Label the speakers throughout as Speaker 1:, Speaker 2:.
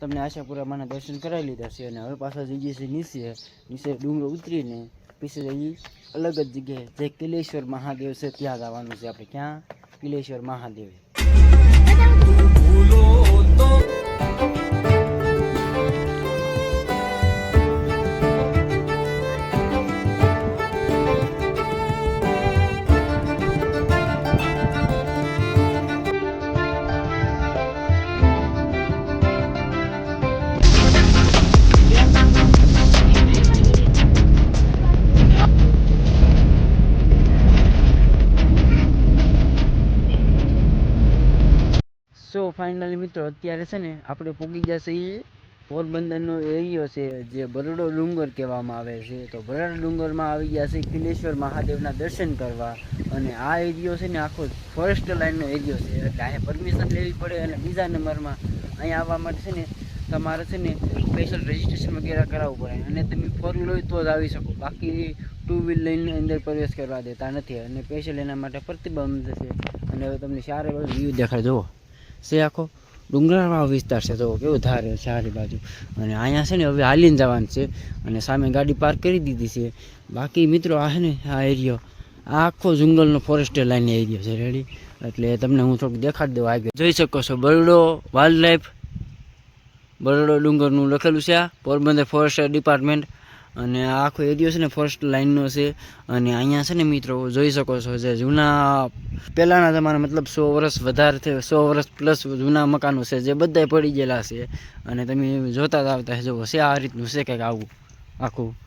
Speaker 1: તમને આશાપુરામાંના દર્શન કરાવી લીધા છે અને હવે પાછા જઈએ છીએ નીચે. નીચે ડુંગર ઉતરીને પછી જઈએ અલગ જ જગ્યાએ. જે કિલેશ્વર મહાદેવ છે ત્યાં જવાનું છે આપણે. ક્યાં? કિલેશ્વર મહાદેવ. ફાઇનલી મિત્રો, અત્યારે છે ને આપણે પૂગી ગયા એ પોરબંદરનો એરિયો છે, જે બરોડો ડુંગર કહેવામાં આવે છે. તો બરોડા ડુંગરમાં આવી ગયા છે કિલેશ્વર મહાદેવના દર્શન કરવા. અને આ એરિયો છે ને આખો ફોરેસ્ટ લાઇનનો એરિયો છે. એટલે અહીંયા પરમિશન લેવી પડે અને બીજા નંબરમાં અહીંયા આવવા માટે છે ને તમારે છે ને સ્પેશિયલ રજિસ્ટ્રેશન વગેરે કરાવવું પડે. અને તમે ફોર વ્હીલ હોય તો જ આવી શકો. બાકી ટુ વ્હીલ લઈને અંદર પ્રવેશ કરવા દેતા નથી. અને સ્પેશિયલ એના માટે પ્રતિબંધ છે. અને હવે તમને ચારે બાજુ વ્યૂ દેખાય. જુઓ. છે આખો ડુંગરાળવાળો વિસ્તાર છે. તો કેવું ધારે ચારે બાજુ? અને અહીંયા છે ને હવે હાલીને જવાનું છે. અને સામે ગાડી પાર્ક કરી દીધી છે. બાકી મિત્રો આ છે ને આ એરિયો આખો જંગલનો ફોરેસ્ટ લાઈન એરિયો છે. રેડી એટલે તમને હું થોડુંક દેખાડી દઉં આગળ. જોઈ શકો છો બરડો વાઇલ્ડ લાઈફ બરડો ડુંગરનું લખેલું છે આ. પોરબંદર ફોરેસ્ટ ડિપાર્ટમેન્ટ અને આખો એરિયો છે ને ફર્સ્ટ લાઇનનો છે. અને અહીંયા છે ને મિત્રો, જોઈ શકો છો જે જૂના, પહેલાંના તમારા મતલબ સો વર્ષ વધારે છે સો વર્ષ પ્લસ જૂના મકાનો છે, જે બધાય પડી ગયેલા છે. અને તમે જોતા જ આવતા જુઓ છે આ રીતનું છે કંઈક આવું, આખું.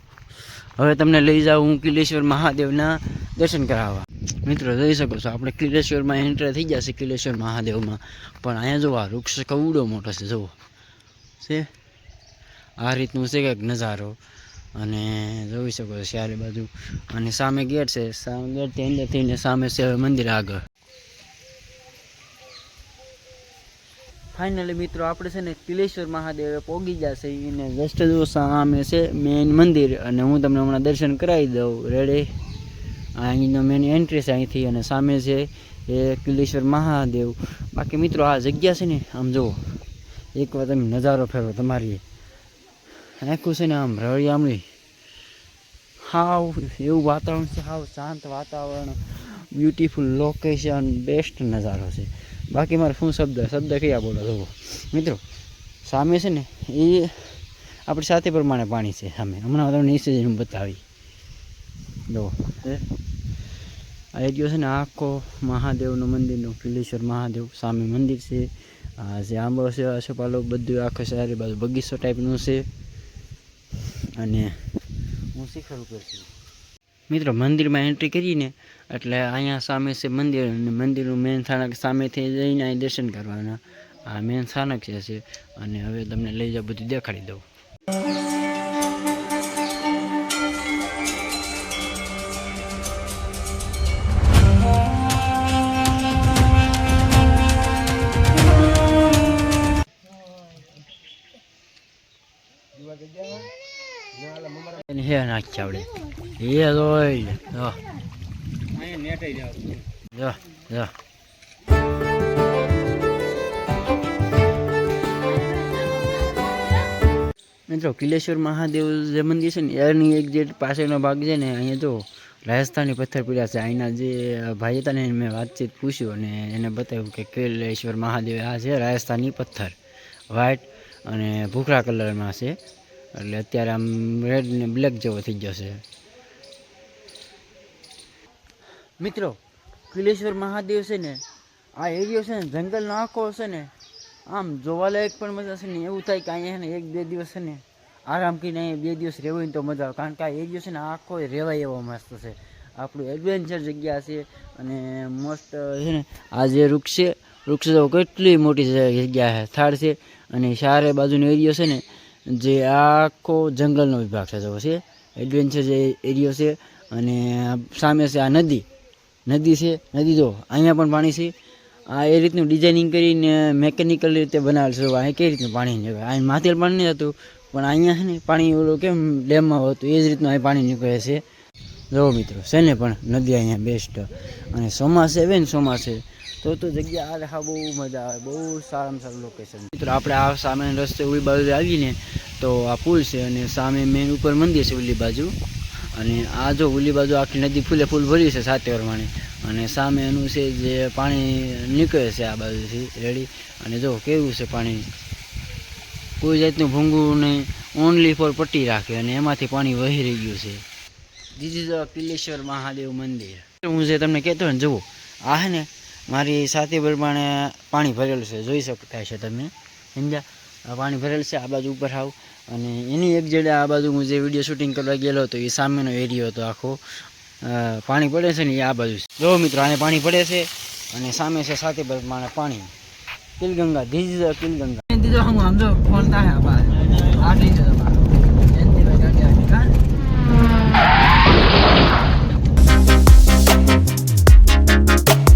Speaker 1: હવે તમને લઈ જાઉં હું કિલેશ્વર મહાદેવના દર્શન કરાવવા. મિત્રો, જોઈ શકો છો, આપણે કિલેશ્વરમાં એન્ટર થઈ ગયા છે કિલેશ્વર મહાદેવમાં. પણ અહીંયા જુઓ, આ વૃક્ષ કવડો મોટો છે, જુઓ. છે? આ રીતનું છે કંઈક નજારો. અને જોઈ શકો છો ચારે બાજુ. અને સામે ગેટ છે. સામે ગેટથી અંદર થઈને સામે છે મંદિર આગળ. ફાઇનલી મિત્રો, આપણે છે ને કિલેશ્વર મહાદેવે પોગી છે. એને જસ્ટ જો સામે છે મેઇન મંદિર. અને હું તમને હમણાં દર્શન કરાવી દઉં. રેડી અહીંનો મેન એન્ટ્રી છે અહીંથી અને સામે છે એ કિલેશ્વર મહાદેવ. બાકી મિત્રો, આ જગ્યા છે ને, આમ જુઓ. એકવાર તમે નજારો ફેરવો તમારી. આખું છે ને આમ રળિયામણી. હાવ એવું વાતાવરણ છે, હાવ શાંત વાતાવરણ બ્યુટીફુલ લોકેશન બેસ્ટ નજારો છે. બાકી મારે શું શબ્દ શબ્દ કયા બોલો જુઓ મિત્રો, સામે છે ને એ આપણી સાથે પ્રમાણે પાણી છે સામે. હમણાં તમને નિસર્જન બતાવી. જુઓ આ એરિયો છે ને આખો મહાદેવનું મંદિરનું, કિલેશ્વર મહાદેવ સામે મંદિર છે. આ જે આંબો છે આસોપાલો બધું આખો સારી બાજુ બગીચો ટાઈપનું છે. અને હું શિખર ઉપર છું મિત્રો, મંદિરમાં એન્ટ્રી કરીને, એટલે અહીંયા સામે છે મંદિર અને મંદિરનું મેન સ્થાનક સામેથી જઈને અહીં દર્શન કરવાના. આ મેન સ્થાનક છે, અને હવે તમને લઈ જાઓ બધું દેખાડી દઉં. હે નાખી આવડે. એ જોઈ જો જો જો મિત્રો, કિલેશ્વર મહાદેવ જે મંદિર છે ને, એની એક જે પાસેનો ભાગ છે ને, અહીંયા જો રાજસ્થાની પથ્થર પીડા છે. અહીંના જે ભાઈ હતા ને મેં વાતચીત પૂછ્યું અને એને બતાવ્યું કે કિલેશ્વર મહાદેવ આ છે રાજસ્થાની પથ્થર. વ્હાઇટ અને ભૂખરા કલરમાં છે. એટલે અત્યારે આમ રેડ ને બ્લેક જેવો થઈ છે. મિત્રો કિલેશ્વર મહાદેવ છે ને, આ એરિયો છે ને, જંગલનો આખો છે ને, આમ જોવાલાયક પણ મજા છે ને, એવું થાય કે અહીંયા ને એક બે દિવસ છે ને, આરામ કરીને અહીંયા બે દિવસ રહેવું ને તો મજા આવે. કારણ કે આ એરિયો છે ને આખો રહેવાય એવો મસ્ત છે. આપણું એડવેન્ચર જગ્યા છે અને મસ્ત છે ને, આ જે વૃક્ષ છે, વૃક્ષ તો કેટલી મોટી જગ્યા છે, થાળ છે અને ચારે બાજુનો એરિયો છે ને જે આખો જંગલનો વિભાગ છે. જો છે એડવેન્ચર જે એરિયો છે અને સામે છે આ નદી. નદી છે. નદી જો અહીંયા પણ પાણી છે. આ એ રીતનું ડિઝાઇનિંગ કરીને મેકેનિકલ રીતે બનાવેલ છે. અહીંયા કઈ રીતનું પાણી નીકળે? અહીં માથેલ પાણી નહીં હતું, પણ અહીંયા છે ને પાણી ઓલું કેમ ડેમમાં હતું એ જ રીતનું અહીં પાણી નીકળે છે. જો મિત્રો, છે ને પણ નદી અહીંયા બેસ્ટ અને ચોમાસે આવે ને ચોમાસે તો તો જગ્યા આ દેખા બહુ મજા આવે, બહુ સારામાં સારું લોકેશન મિત્રો, આપણે આ સામે રસ્તે ઓલી બાજુ આવીને તો આ પુલ છે અને સામે મેન ઉપર મંદિર છે ઓલી બાજુ. અને આ જો ઓલી બાજુ આખી નદી ફૂલે ફૂલ ભરી છે સાતે વરવાણી અને સામે એનું છે જે પાણી નીકળે છે આ બાજુથી, રેડી. અને જો કેવું છે પાણી? કોઈ જાતનું ભૂંગું નહીં ઓનલી ફોર પટ્ટી રાખે અને એમાંથી પાણી વહી રહી ગયું છે. ધીસ ઇઝ કિલેશ્વર મહાદેવ મંદિર. હું જે તમને કહેતો ને, જુઓ, આ હે ને મારી સાથી પ્રમાણે પાણી ભરેલું છે જોઈ શકતા છે તમે. સમજ્યા? પાણી ભરેલું છે આ બાજુ ઉપર આવ. અને એની એક જડે આ બાજુ હું જે વીડિયો શૂટિંગ કરવા ગયેલો હતો એ સામેનો એરિયો હતો આખો. પાણી પડે છે ને એ આ બાજુ છે. જો મિત્રો આને પાણી પડે છે અને સામે છે સાથી પ્રમાણે પાણી. કિલગંગા ધીજ કિલગંગા. દીધો હું આમ જો ફોન થાય આ થઈ